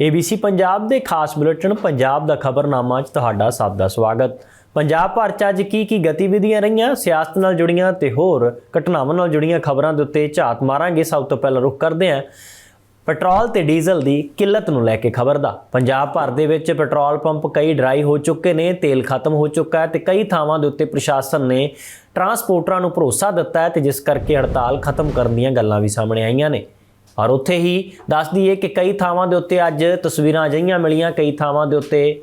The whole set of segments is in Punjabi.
ABC ਪੰਜਾਬ ਦੇ ਖਾਸ ਬੁਲੇਟਿਨ, ਪੰਜਾਬ ਦਾ ਖਬਰਨਾਮਾ 'ਚ ਤੁਹਾਡਾ ਸਭ ਦਾ ਸਵਾਗਤ। ਪੰਜਾਬ ਭਰ 'ਚ ਅੱਜ ਕੀ ਕੀ ਗਤੀਵਿਧੀਆਂ ਰਹੀਆਂ? ਸਿਆਸਤ ਨਾਲ ਜੁੜੀਆਂ ਤੇ ਹੋਰ ਘਟਨਾਵਾਂ ਨਾਲ ਜੁੜੀਆਂ ਖਬਰਾਂ ਦੇ ਉੱਤੇ ਝਾਤ ਮਾਰਾਂਗੇ। ਸਭ ਤੋਂ ਪਹਿਲਾਂ ਰੁਕ ਕਰਦੇ ਹਾਂ। ਪੈਟਰੋਲ ਤੇ ਡੀਜ਼ਲ ਦੀ ਕਿੱਲਤ ਨੂੰ ਲੈ ਕੇ ਖਬਰ ਦਾ। ਪੰਜਾਬ ਭਰ ਦੇ ਵਿੱਚ ਪੈਟਰੋਲ ਪੰਪ ਕਈ ਡਰਾਈ ਹੋ ਚੁੱਕੇ ਨੇ, ਤੇਲ ਖਤਮ ਹੋ ਚੁੱਕਾ ਹੈ ਤੇ ਕਈ ਥਾਵਾਂ ਦੇ ਉੱਤੇ ਪ੍ਰਸ਼ਾਸਨ ਨੇ ਟਰਾਂਸਪੋਰਟਰਾਂ ਨੂੰ ਭਰੋਸਾ ਦਿੱਤਾ ਹੈ ਤੇ ਜਿਸ ਕਰਕੇ ਹੜਤਾਲ ਖਤਮ ਕਰਨ ਦੀਆਂ ਗੱਲਾਂ ਵੀ ਸਾਹਮਣੇ ਆਈਆਂ ਨੇ। ਔਰ ਉੱਥੇ ਹੀ ਦੱਸ ਦਈਏ ਕਿ ਕਈ ਥਾਵਾਂ ਦੇ ਉੱਤੇ ਅੱਜ ਤਸਵੀਰਾਂ ਅਜਿਹੀਆਂ ਮਿਲੀਆਂ, ਕਈ ਥਾਵਾਂ ਦੇ ਉੱਤੇ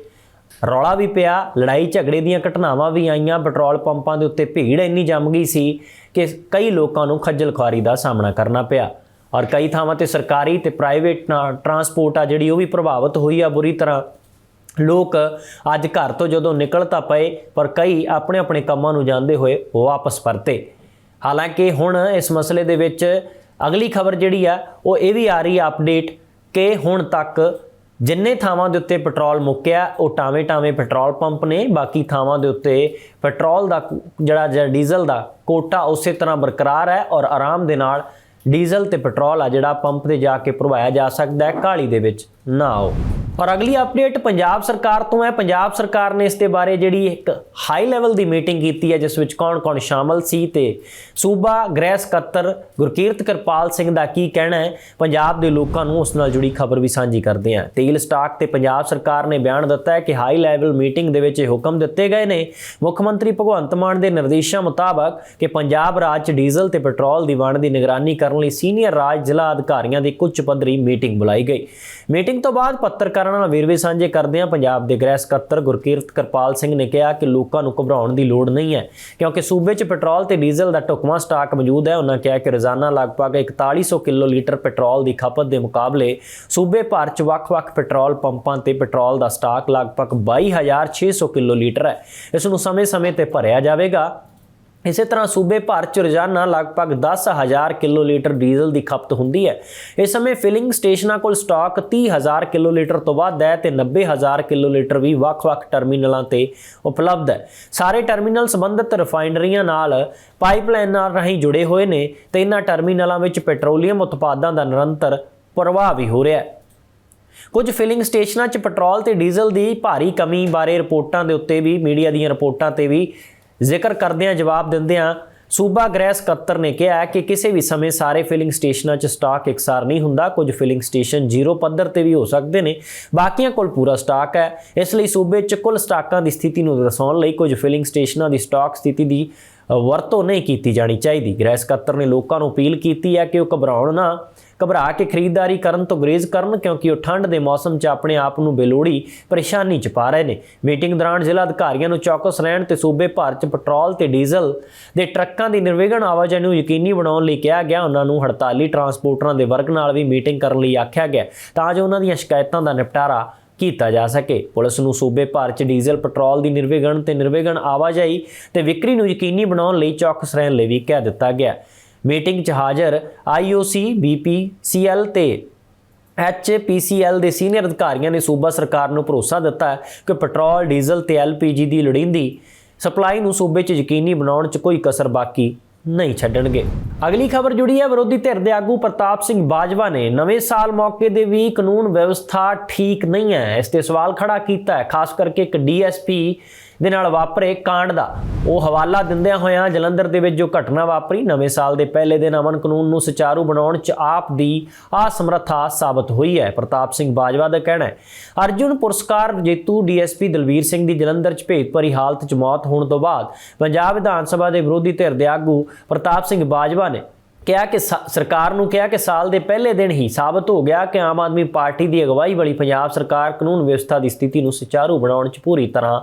ਰੌਲਾ ਵੀ ਪਿਆ, ਲੜਾਈ ਝਗੜੇ ਦੀਆਂ ਘਟਨਾਵਾਂ ਵੀ ਆਈਆਂ, ਪੈਟਰੋਲ ਪੰਪਾਂ ਦੇ ਉੱਤੇ ਭੀੜ ਇੰਨੀ ਜੰਮ ਗਈ ਸੀ ਕਿ ਕਈ ਲੋਕਾਂ ਨੂੰ ਖੱਜਲ ਖੁਆਰੀ ਦਾ ਸਾਹਮਣਾ ਕਰਨਾ ਪਿਆ। ਔਰ ਕਈ ਥਾਵਾਂ ਤੇ ਸਰਕਾਰੀ ਤੇ ਪ੍ਰਾਈਵੇਟ ਟਰਾਂਸਪੋਰਟ ਆ, ਜਿਹੜੀ ਉਹ ਵੀ ਪ੍ਰਭਾਵਿਤ ਹੋਈ ਆ ਬੁਰੀ ਤਰ੍ਹਾਂ। ਲੋਕ ਅੱਜ ਘਰ ਤੋਂ ਜਦੋਂ ਨਿਕਲ ਤਾਂ ਪਏ, ਪਰ ਕਈ ਆਪਣੇ ਆਪਣੇ ਕੰਮਾਂ ਨੂੰ ਜਾਂਦੇ ਹੋਏ ਵਾਪਸ ਪਰਤੇ। ਹਾਲਾਂਕਿ ਹੁਣ ਇਸ ਮਸਲੇ ਦੇ ਵਿੱਚ ਅਗਲੀ ਖਬਰ ਜਿਹੜੀ ਆ, ਉਹ ਇਹ ਵੀ ਆ ਰਹੀ ਆ ਅਪਡੇਟ ਕਿ ਹੁਣ ਤੱਕ ਜਿੰਨੇ ਥਾਵਾਂ ਦੇ ਉੱਤੇ ਪੈਟਰੋਲ ਮੁੱਕਿਆ, ਉਹ ਟਾਵੇਂ ਟਾਵੇਂ ਪੈਟਰੋਲ ਪੰਪ ਨੇ, ਬਾਕੀ ਥਾਵਾਂ ਦੇ ਉੱਤੇ ਪੈਟਰੋਲ ਦਾ ਜਿਹੜਾ ਜਿਹੜਾ ਡੀਜ਼ਲ ਦਾ ਕੋਟਾ ਉਸੇ ਤਰ੍ਹਾਂ ਬਰਕਰਾਰ ਹੈ ਔਰ ਆਰਾਮ ਦੇ ਨਾਲ ਡੀਜ਼ਲ ਤੇ ਪੈਟਰੋਲ ਆ ਜਿਹੜਾ ਪੰਪ ਤੇ ਜਾ ਕੇ ਭਰਵਾਇਆ ਜਾ ਸਕਦਾ ਹੈ, ਕਾਲੀ ਦੇ ਵਿੱਚ ਨਾ ਆਓ। ਔਰ ਅਗਲੀ ਅਪਡੇਟ ਪੰਜਾਬ ਸਰਕਾਰ ਤੋਂ ਹੈ। ਪੰਜਾਬ ਸਰਕਾਰ ਨੇ ਇਸ ਦੇ ਬਾਰੇ ਜਿਹੜੀ ਇੱਕ ਹਾਈ ਲੈਵਲ ਦੀ ਮੀਟਿੰਗ ਕੀਤੀ ਹੈ, ਜਿਸ ਵਿੱਚ ਕੌਣ-ਕੌਣ ਸ਼ਾਮਲ ਸੀ ਤੇ ਸੂਬਾ ਗ੍ਰਹਿ ਸਕੱਤਰ ਗੁਰਕੀਰਤ ਕਿਰਪਾਲ ਸਿੰਘ ਦਾ ਕੀ ਕਹਿਣਾ ਹੈ। ਪੰਜਾਬ ਦੇ ਲੋਕਾਂ ਨੂੰ ਉਸ ਨਾਲ ਜੁੜੀ ਖਬਰ ਵੀ ਸਾਂਝੀ ਕਰਦੇ ਹਾਂ। ਤੇਲ ਸਟਾਕ ਤੇ ਪੰਜਾਬ ਸਰਕਾਰ ਨੇ ਬਿਆਨ ਦਿੱਤਾ ਹੈ ਕਿ ਹਾਈ ਲੈਵਲ ਮੀਟਿੰਗ ਦੇ ਵਿੱਚ ਇਹ ਹੁਕਮ ਦਿੱਤੇ ਗਏ ਨੇ। ਮੁੱਖ ਮੰਤਰੀ ਭਗਵੰਤ ਮਾਨ ਦੇ ਨਿਰਦੇਸ਼ਾਂ ਮੁਤਾਬਕ ਕਿ ਪੰਜਾਬ ਰਾਜ 'ਚ ਡੀਜ਼ਲ ਤੇ ਪੈਟਰੋਲ ਦੀ ਵੰਡ ਦੀ ਨਿਗਰਾਨੀ ਕਰਨ ਲਈ ਸੀਨੀਅਰ ਰਾਜ ਜ਼ਿਲ੍ਹਾ ਅਧਿਕਾਰੀਆਂ ਦੀ ਕੁੱਚ ਪੱਧਰੀ ਮੀਟਿੰਗ ਬੁਲਾਈ ਗਈ। ਮੀਟਿੰਗ ਤੋਂ ਬਾਅਦ ਪੱਤਰਕਾਰ ਨਾਲ ਵੇਰਵੇ ਸਾਂਝੇ ਕਰਦੇ ਹਾਂ। ਪੰਜਾਬ ਦੇ ਗ੍ਰਹਿ ਸਕੱਤਰ ਗੁਰਕੀਰਤ ਕਿਰਪਾਲ ਸਿੰਘ ਨੇ ਕਿਹਾ ਕਿ ਲੋਕਾਂ ਨੂੰ ਘਬਰਾਉਣ ਦੀ ਲੋੜ ਨਹੀਂ ਹੈ, ਕਿਉਂਕਿ ਸੂਬੇ 'ਚ ਪੈਟਰੋਲ ਤੇ ਡੀਜ਼ਲ ਦਾ ਢੁਕਵਾਂ ਸਟਾਕ ਮੌਜੂਦ ਹੈ। ਉਹਨਾਂ ਕਿਹਾ ਕਿ ਰੋਜ਼ਾਨਾ ਲਗਭਗ 4100 ਕਿਲੋ ਲੀਟਰ ਪੈਟਰੋਲ ਦੀ ਖਪਤ ਦੇ ਮੁਕਾਬਲੇ ਸੂਬੇ ਭਰ 'ਚ ਵੱਖ-ਵੱਖ ਪੈਟਰੋਲ ਪੰਪਾਂ ਤੇ ਪੈਟਰੋਲ ਦਾ ਸਟਾਕ ਲਗਭਗ 22600 ਕਿਲੋ ਲੀਟਰ ਹੈ। ਇਸ ਨੂੰ ਸਮੇਂ-ਸਮੇਂ ਤੇ ਭਰਿਆ ਜਾਵੇਗਾ। ਇਸੇ ਤਰ੍ਹਾਂ ਸੂਬੇ ਭਰ ਚ ਰੋਜ਼ਾਨਾ ਲਗਭਗ 10000 ਕਿਲੋ ਲੀਟਰ ਡੀਜ਼ਲ ਦੀ ਖਪਤ ਹੁੰਦੀ ਹੈ। ਇਸ ਸਮੇਂ ਫਿਲਿੰਗ ਸਟੇਸ਼ਨਾਂ ਕੋਲ ਸਟਾਕ 30000 ਕਿਲੋ ਲੀਟਰ ਤੋਂ ਵੱਧ ਹੈ ਤੇ 90000 ਕਿਲੋ ਲੀਟਰ ਵੀ ਵੱਖ-ਵੱਖ ਟਰਮੀਨਲਾਂ ਤੇ ਉਪਲਬਧ ਹੈ। ਸਾਰੇ ਟਰਮੀਨਲ ਸੰਬੰਧਿਤ ਰਿਫਾਈਨਰੀਆਂ ਨਾਲ ਪਾਈਪਲਾਈਨਾਂ ਰਾਹੀਂ ਜੁੜੇ ਹੋਏ ਨੇ ਤੇ ਇਹਨਾਂ ਟਰਮੀਨਲਾਂ ਵਿੱਚ ਪੈਟਰੋਲੀਅਮ ਉਤਪਾਦਾਂ ਦਾ ਨਿਰੰਤਰ ਪ੍ਰਵਾਹ ਵੀ ਹੋ ਰਿਹਾ ਹੈ। ਕੁਝ ਫਿਲਿੰਗ ਸਟੇਸ਼ਨਾਂ 'ਚ ਪੈਟਰੋਲ ਤੇ ਡੀਜ਼ਲ ਦੀ ਭਾਰੀ ਕਮੀ ਬਾਰੇ ਰਿਪੋਰਟਾਂ ਦੇ ਉੱਤੇ ਵੀ, ਮੀਡੀਆ ਦੀਆਂ ਰਿਪੋਰਟਾਂ ਤੇ ਵੀ ਜ਼ਿਕਰ ਕਰਦਿਆਂ ਜਵਾਬ ਦਿੰਦਿਆਂ ਸੂਬਾ ਗ੍ਰਹਿ ਸਕੱਤਰ ਨੇ ਕਿਹਾ ਕਿ ਕਿਸੇ ਵੀ ਸਮੇਂ ਸਾਰੇ ਫਿਲਿੰਗ ਸਟੇਸ਼ਨਾਂ 'ਚ ਸਟਾਕ ਇਕਸਾਰ ਨਹੀਂ ਹੁੰਦਾ, ਕੁਝ ਫਿਲਿੰਗ ਸਟੇਸ਼ਨ ਜ਼ੀਰੋ ਪੱਧਰ ਤੇ ਵੀ ਹੋ ਸਕਦੇ ਨੇ, ਬਾਕੀਆਂ ਕੋਲ ਪੂਰਾ ਸਟਾਕ ਹੈ। ਇਸ ਲਈ ਸੂਬੇ 'ਚ ਕੁੱਲ ਸਟਾਕਾਂ ਦੀ ਸਥਿਤੀ ਨੂੰ ਦਰਸਾਉਣ ਲਈ ਕੁਝ ਫਿਲਿੰਗ ਸਟੇਸ਼ਨਾਂ ਦੀ ਸਟਾਕ ਸਥਿਤੀ ਦੀ ਵਰਤੋਂ ਨਹੀਂ ਕੀਤੀ ਜਾਣੀ ਚਾਹੀਦੀ। ਗ੍ਰਹਿ ਸਕੱਤਰ ਨੇ ਲੋਕਾਂ ਨੂੰ ਅਪੀਲ ਕੀਤੀ ਹੈ ਕਿ ਉਹ ਘਬਰਾਉਣ ਨਾ। ਘਬਰਾ ਕੇ ਖਰੀਦਦਾਰੀ ਕਰਨ ਤੋਂ ਗੁਰੇਜ਼ ਕਰਨ ਕਿਉਂਕਿ ਉਹ ਠੰਡ ਦੇ ਮੌਸਮ 'ਚ ਆਪਣੇ ਆਪ ਨੂੰ ਬੇਲੋੜੀ ਪਰੇਸ਼ਾਨੀ 'ਚ ਪਾ ਰਹੇ ਨੇ। ਮੀਟਿੰਗ ਦੌਰਾਨ ਜ਼ਿਲ੍ਹਾ ਅਧਿਕਾਰੀਆਂ ਨੂੰ ਚੌਕਸ ਰਹਿਣ ਤੇ ਸੂਬੇ ਭਰ 'ਚ ਪੈਟਰੋਲ ਤੇ ਡੀਜ਼ਲ ਦੇ ਟਰੱਕਾਂ ਦੀ ਨਿਰਵਿਘਨ ਆਵਾਜਾਈ ਨੂੰ ਯਕੀਨੀ ਬਣਾਉਣ ਲਈ ਕਿਹਾ ਗਿਆ। ਉਹਨਾਂ ਨੂੰ ਹੜਤਾਲੀ ਟਰਾਂਸਪੋਰਟਰਾਂ ਦੇ ਵਰਗ ਨਾਲ ਵੀ ਮੀਟਿੰਗ ਕਰਨ ਲਈ ਆਖਿਆ ਗਿਆ ਤਾਂ ਜੋ ਉਹਨਾਂ ਦੀਆਂ ਸ਼ਿਕਾਇਤਾਂ ਦਾ ਨਿਪਟਾਰਾ ਕੀਤਾ ਜਾ ਸਕੇ। ਪੁਲਿਸ ਨੂੰ ਸੂਬੇ ਭਰ 'ਚ ਡੀਜ਼ਲ, ਪੈਟਰੋਲ ਦੀ ਨਿਰਵਿਘਨ ਤੇ ਨਿਰਵਿਘਨ ਆਵਾਜਾਈ ਤੇ ਵਿਕਰੀ ਨੂੰ ਯਕੀਨੀ ਬਣਾਉਣ ਲਈ ਚੌਕਸ ਰਹਿਣ ਲਈ ਵੀ ਕਹਿ ਦਿੱਤਾ ਗਿਆ। ਮੀਟਿੰਗ 'ਚ ਹਾਜ਼ਰ IOC BPCL ਤੇ HPCL ਦੇ ਸੀਨੀਅਰ ਅਧਿਕਾਰੀਆਂ ਨੇ ਸੂਬਾ ਸਰਕਾਰ ਨੂੰ ਭਰੋਸਾ ਦਿੱਤਾ ਹੈ ਕਿ ਪੈਟਰੋਲ, ਡੀਜ਼ਲ ਤੇ LPG ਦੀ ਲੋੜੀਂਦੀ ਸਪਲਾਈ ਨੂੰ ਸੂਬੇ 'ਚ ਯਕੀਨੀ ਬਣਾਉਣ 'ਚ ਕੋਈ ਕਸਰ ਬਾਕੀ ਨਹੀਂ ਛੱਡਣਗੇ। ਅਗਲੀ ਖਬਰ ਜੁੜੀ ਹੈ ਵਿਰੋਧੀ ਧਿਰ ਦੇ ਆਗੂ ਪ੍ਰਤਾਪ ਸਿੰਘ ਬਾਜਵਾ ਨੇ। ਨਵੇਂ ਸਾਲ ਮੌਕੇ ਦੇ ਵੀ ਕਾਨੂੰਨ ਵਿਵਸਥਾ ਠੀਕ ਨਹੀਂ ਹੈ। ਇਸ ਤੇ ਸਵਾਲ ਖੜਾ ਕੀਤਾ ਹੈ, ਖਾਸ ਕਰਕੇ ਇੱਕ ਡੀਐਸਪੀ ਦੇ ਨਾਲ ਵਾਪਰੇ ਕਾਂਡ ਦਾ। ਉਹ ਹਵਾਲਾ ਦਿੰਦਿਆਂ ਹੋਇਆਂ ਜਲੰਧਰ ਦੇ ਵਿੱਚ ਜੋ ਘਟਨਾ ਵਾਪਰੀ, ਨਵੇਂ ਸਾਲ ਦੇ ਪਹਿਲੇ ਦਿਨ ਅਮਨ ਕਾਨੂੰਨ ਨੂੰ ਸੁਚਾਰੂ ਬਣਾਉਣ 'ਚ ਆਪ ਦੀ ਅਸਮਰੱਥਾ ਸਾਬਤ ਹੋਈ ਹੈ, ਪ੍ਰਤਾਪ ਸਿੰਘ ਬਾਜਵਾ ਦਾ ਕਹਿਣਾ ਹੈ। ਅਰਜੁਨ ਪੁਰਸਕਾਰ ਜੇਤੂ ਡੀਐਸਪੀ ਦਲਵੀਰ ਸਿੰਘ ਦੀ ਜਲੰਧਰ 'ਚ ਭੇਤਭਰੀ ਹਾਲਤ 'ਚ ਮੌਤ ਹੋਣ ਤੋਂ ਬਾਅਦ ਪੰਜਾਬ ਵਿਧਾਨ ਸਭਾ ਦੇ ਵਿਰੋਧੀ ਧਿਰ ਦੇ ਆਗੂ ਪ੍ਰਤਾਪ ਸਿੰਘ ਬਾਜਵਾ ਨੇ ਕਿਹਾ ਕਿ ਸ- ਸਰਕਾਰ ਨੂੰ ਕਿਹਾ ਕਿ ਸਾਲ ਦੇ ਪਹਿਲੇ ਦਿਨ ਹੀ ਸਾਬਤ ਹੋ ਗਿਆ ਕਿ ਆਮ ਆਦਮੀ ਪਾਰਟੀ ਦੀ ਅਗਵਾਈ ਵਾਲੀ ਪੰਜਾਬ ਸਰਕਾਰ ਕਾਨੂੰਨ ਵਿਵਸਥਾ ਦੀ ਸਥਿਤੀ ਨੂੰ ਸੁਚਾਰੂ ਬਣਾਉਣ 'ਚ ਪੂਰੀ ਤਰ੍ਹਾਂ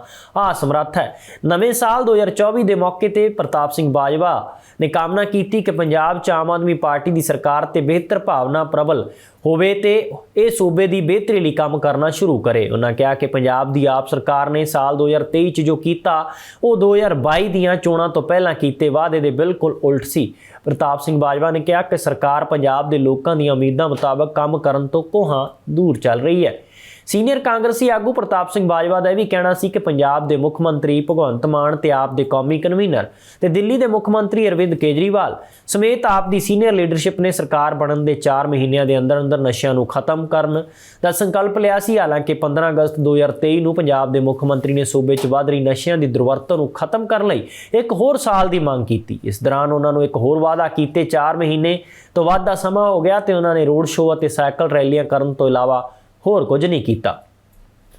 ਅਸਮਰੱਥ ਹੈ। ਨਵੇਂ ਸਾਲ 2024 ਦੇ ਮੌਕੇ ਤੇ ਪ੍ਰਤਾਪ ਸਿੰਘ ਬਾਜਵਾ ਨੇ ਕਾਮਨਾ ਕੀਤੀ ਕਿ ਪੰਜਾਬ 'ਚ ਆਮ ਆਦਮੀ ਪਾਰਟੀ ਦੀ ਸਰਕਾਰ ਤੇ ਬਿਹਤਰ ਭਾਵਨਾ ਪ੍ਰਬਲ ਹੋਵੇ ਤੇ ਇਹ ਸੂਬੇ ਦੀ ਬਿਹਤਰੀ ਲਈ ਕੰਮ ਕਰਨਾ ਸ਼ੁਰੂ ਕਰੇ। ਉਹਨਾਂ ਕਿਹਾ ਕਿ ਪੰਜਾਬ ਦੀ ਆਪ ਸਰਕਾਰ ਨੇ ਸਾਲ 2023 ਚ ਜੋ ਕੀਤਾ, ਉਹ 2022 ਦੀਆਂ ਚੋਣਾਂ ਤੋਂ ਪਹਿਲਾਂ ਕੀਤੇ ਵਾਅਦੇ ਦੇ ਬਿਲਕੁਲ ਉਲਟ ਸੀ। ਪ੍ਰਤਾਪ ਸਿੰਘ ਬਾਜਵਾ ਨੇ ਕਿਹਾ ਕਿ ਸਰਕਾਰ ਪੰਜਾਬ ਦੇ ਲੋਕਾਂ ਦੀਆਂ ਉਮੀਦਾਂ ਮੁਤਾਬਕ ਕੰਮ ਕਰਨ ਤੋਂ ਕੋਹਾਂ ਦੂਰ ਚੱਲ ਰਹੀ ਹੈ। ਸੀਨੀਅਰ ਕਾਂਗਰਸੀ ਆਗੂ ਪ੍ਰਤਾਪ ਸਿੰਘ ਬਾਜਵਾ ਦਾ ਇਹ ਵੀ ਕਹਿਣਾ ਸੀ ਕਿ ਪੰਜਾਬ ਦੇ ਮੁੱਖ ਮੰਤਰੀ ਭਗਵੰਤ ਮਾਨ ਤੇ ਆਪ ਦੇ ਕੌਮੀ ਕਨਵੀਨਰ ਤੇ ਦਿੱਲੀ ਦੇ ਮੁੱਖ ਮੰਤਰੀ ਅਰਵਿੰਦ ਕੇਜਰੀਵਾਲ ਸਮੇਤ ਆਪ ਦੀ ਸੀਨੀਅਰ ਲੀਡਰਸ਼ਿਪ ਨੇ ਸਰਕਾਰ ਬਣਨ ਦੇ 4 ਮਹੀਨਿਆਂ ਦੇ ਅੰਦਰ ਅੰਦਰ ਨਸ਼ਿਆਂ ਨੂੰ ਖਤਮ ਕਰਨ ਦਾ ਸੰਕਲਪ ਲਿਆ ਸੀ। ਹਾਲਾਂਕਿ 15 ਅਗਸਤ 2023 ਨੂੰ ਪੰਜਾਬ ਦੇ ਮੁੱਖ ਮੰਤਰੀ ਨੇ ਸੂਬੇ 'ਚ ਵਧ ਰਹੀ ਨਸ਼ਿਆਂ ਦੀ ਦੁਰਵਰਤੋਂ ਨੂੰ ਖਤਮ ਕਰਨ ਲਈ ਇੱਕ ਹੋਰ ਸਾਲ ਦੀ ਮੰਗ ਕੀਤੀ। ਇਸ ਦੌਰਾਨ ਉਹਨਾਂ ਨੂੰ ਇੱਕ ਹੋਰ ਵਾਅਦਾ ਕੀਤੇ। 4 ਮਹੀਨੇ ਤੋਂ ਵੱਧ ਦਾ ਸਮਾਂ ਹੋ ਗਿਆ ਤੇ ਉਹਨਾਂ ਨੇ ਰੋਡ ਸ਼ੋਅ ਅਤੇ ਸਾਈਕਲ ਰੈਲੀਆਂ ਕਰਨ ਤੋਂ ਇਲਾਵਾ ਹੋਰ ਕੁਝ ਨਹੀਂ ਕੀਤਾ।